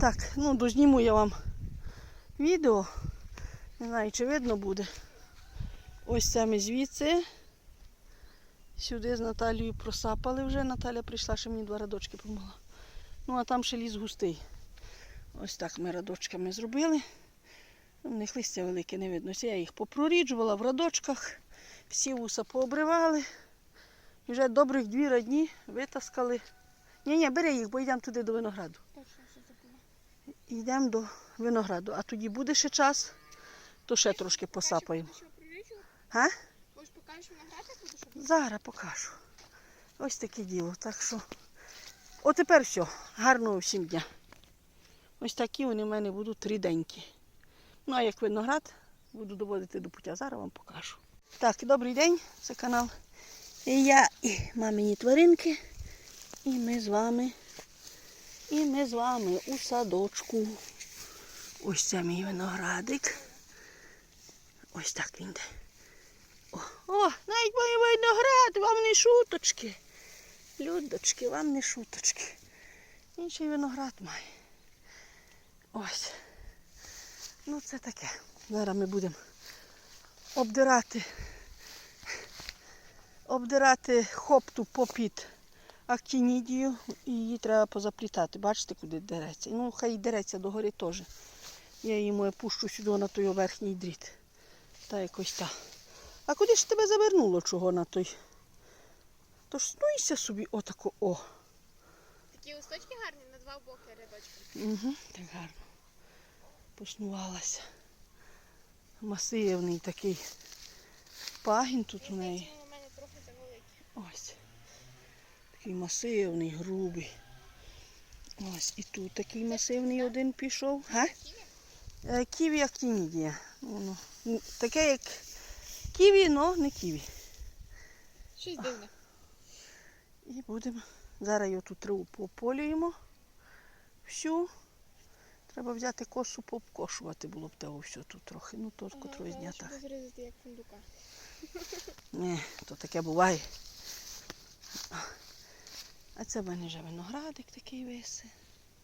Так, ну дозніму я вам відео. Не знаю, чи видно буде. Ось це ми звідси. Сюди з Наталією просапали вже. Наталя прийшла, ще мені два радочки помогла. Ну, а там ще ліс густий. Ось так ми радочками зробили. У них листя велике не видно. Я їх попроріджувала в радочках. Всі вуса пообривали. І вже добрих дві радні витаскали. Ні, ні, бери їх, бо йдемо туди до винограду. Йдемо до винограду. А тоді буде ще час, то ще трошки посапаємо. Може покажеш виноград, робити? Зараз покажу. Ось таке діло. Так що. О, тепер все. Гарного всім дня. Ось такі вони в мене будуть ріденькі. Ну, а як виноград, буду доводити до пуття. Зараз вам покажу. Так, добрий день, це канал. І я і мамині тваринки. І ми з вами. І ми з вами у садочку. Ось це мій виноградик. Ось так він йде. О, о, навіть мої виноград, вам не шуточки. Людочки, вам не шуточки. Інший виноград має. Ось. Ну це таке. Зараз ми будемо обдирати. Обдирати хопту попід актінідію і її треба позаплітати. Бачите, куди дереться. Ну, хай дереться догори теж. Я її моє пущу сюди на той верхній дріт. Та якось так. А куди ж тебе завернуло чого на той? Тож снуйся собі отако о. Такі листочки гарні на два боки рядочки. Угу, так гарно. Поснувалася. Масивний такий пагін тут у неї. У мене трохи завеликі. Ось. Такий масивний, грубий. Ось і тут такий масивний один пішов. Га? Е, Ківі актінідія. Воно. Таке як ківі, але не ківі. Щось дивне. І будемо. Зараз його тут траву пополюємо. Всю. Треба взяти косу пообкошувати було б того все тут трохи. Ну то як фундука. Ні, то таке буває. А це в мене вже виноградик такий висе.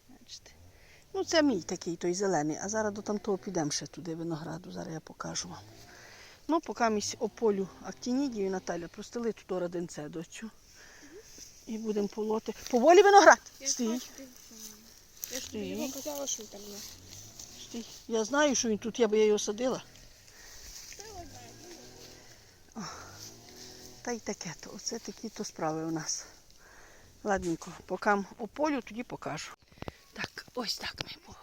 Бачите. Ну, це мій такий, той зелений. А зараз до тамтого підемо ще туди винограду. Зараз я покажу вам. Ну, поки місь ополю актінідію Наталя простили тут родинце доцю. І будемо полоти. Поволі виноград! Я Стій. Я ж тобі його казала, що він там є. Стій. Я знаю, що він тут є, бо я його садила. Та. Та й таке то. Оце такі то справи у нас. Ладненько, поки ополю, тоді покажу. Так, ось так ми по...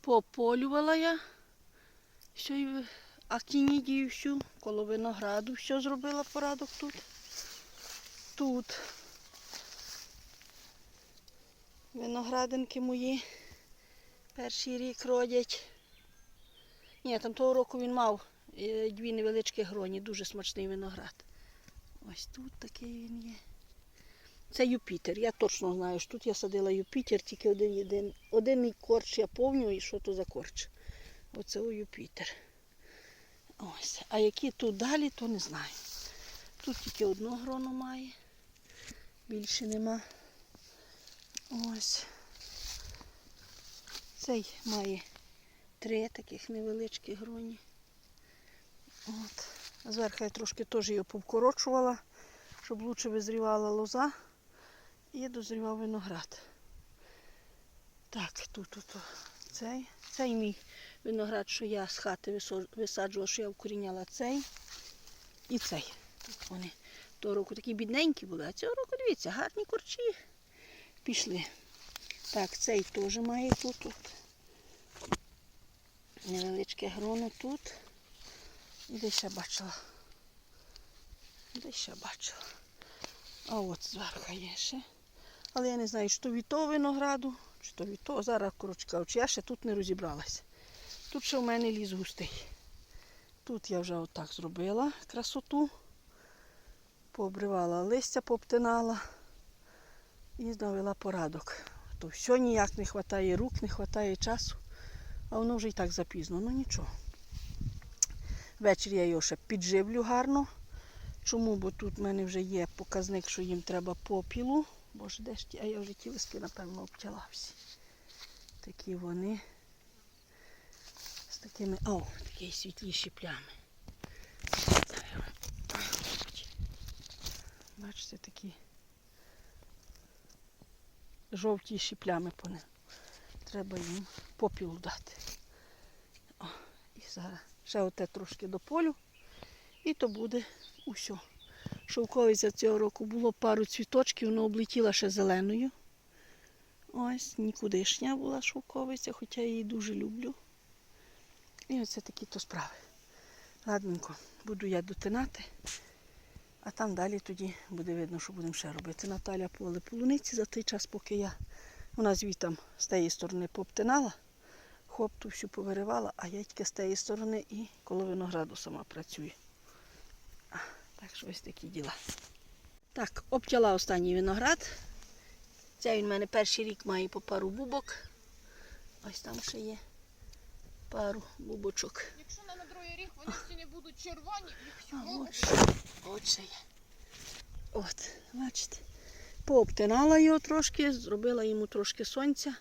пополювала я. Все, і актінідію всю, коло винограду все зробила порадок тут. Тут. Виноградинки мої перший рік родять. Ні, там того року він мав е, дві невеличкі гроні, дуже смачний виноград. Ось тут такий він є. Це Юпітер. Я точно знаю, що тут я садила Юпітер, тільки один єдин. Один корч я повню і що то за корч. Оце у Юпітер. Ось. А які тут далі, то не знаю. Тут тільки одну грону має. Більше нема. Ось. Цей має три таких невеличкі гроні. От. Зверху я трошки теж його повкорочувала, щоб лучше визрівала лоза. І дозрівав виноград. Так, тут, тут цей. Цей мій виноград, що я з хати висаджувала, що я вкоріняла цей і цей. Тут вони того року такі бідненькі були, а цього року, дивіться, гарні корчі пішли. Так, цей теж має тут. тут. Невеличке гроно тут. І десь ще бачила. Десь ще бачила. А от зверху є ще. Але я не знаю, чи то від того винограду, чи то від того. Зараз, коротше кажучи, я ще тут не розібралась. Тут ще в мене ліс густий. Тут я вже отак зробила красоту. Пообривала листя, пообтинала і навела порадок. То все ніяк не вистачає рук, не вистачає часу, а воно вже і так запізно. Ну нічого. Ввечері я його ще підживлю гарно. Чому? Бо тут в мене вже є показник, що їм треба попілу. Боже, де ж ті, а я вже ті лиски, напевно, обтяла всі. Такі вони. З такими. О, такі світліші плями. Бачите, такі жовтіші плями по ним. Треба їм попілу дати. О, і зараз ще оте трошки до полю. І то буде усе. Шовковиця цього року було пару цвіточків, вона облетіла ще зеленою. Ось, нікудишня була шовковиця, хоча я її дуже люблю. І оце такі то справи. Ладненько, буду я дотинати, а там далі тоді буде видно, що будемо ще робити. Наталя поле полуниці за той час, поки я вона звітом з тієї сторони пообтинала, хопту всю повиривала, а я тільки з тієї сторони і коло винограду сама працюю. Так що ось такі діла. Так, обтяла останній виноград. Це він в мене перший рік має по пару бубок. Ось там ще є пару бубочок. Якщо на, на другий рік вони всі не будуть червоні, їх ще є. От, бачите. Пообтинала його трошки, зробила йому трошки сонця.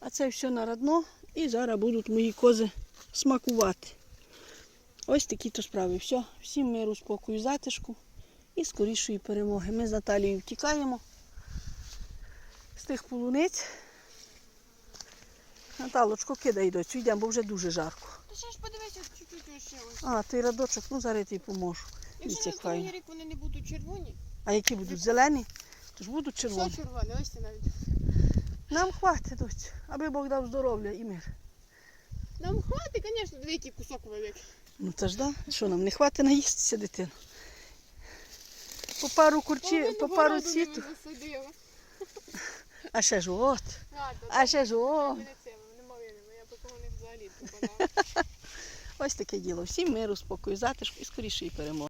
А це все на родно. І зараз будуть мої кози смакувати. Ось такі то справи. Все. Всім миру, спокою, затишку і скорішої перемоги. Ми з Наталією втікаємо з тих полуниць. Наталочко, кидай доцю, йдемо, бо вже дуже жарко. Та ще ж подивися, чуть-чуть ось ще ось. А, той радочок, ну зараз я тобі поможу. Якщо на другий рік вони не будуть червоні, А які будуть зелені, то ж будуть все червоні. червоне, ось це навіть. Нам хватить, доцю, аби Бог дав здоров'я і мир. Нам хватить, звісно, який кусок великий. Ну це ж да, що нам не хватить наїстися дитину. По пару курчі, по пару цвіту. А ще ж от, а ще ж о. Мене це, не малинами, я потім у них взагалі попадала. Ось таке діло. Всім миру, спокою, затишку і скорішої перемоги.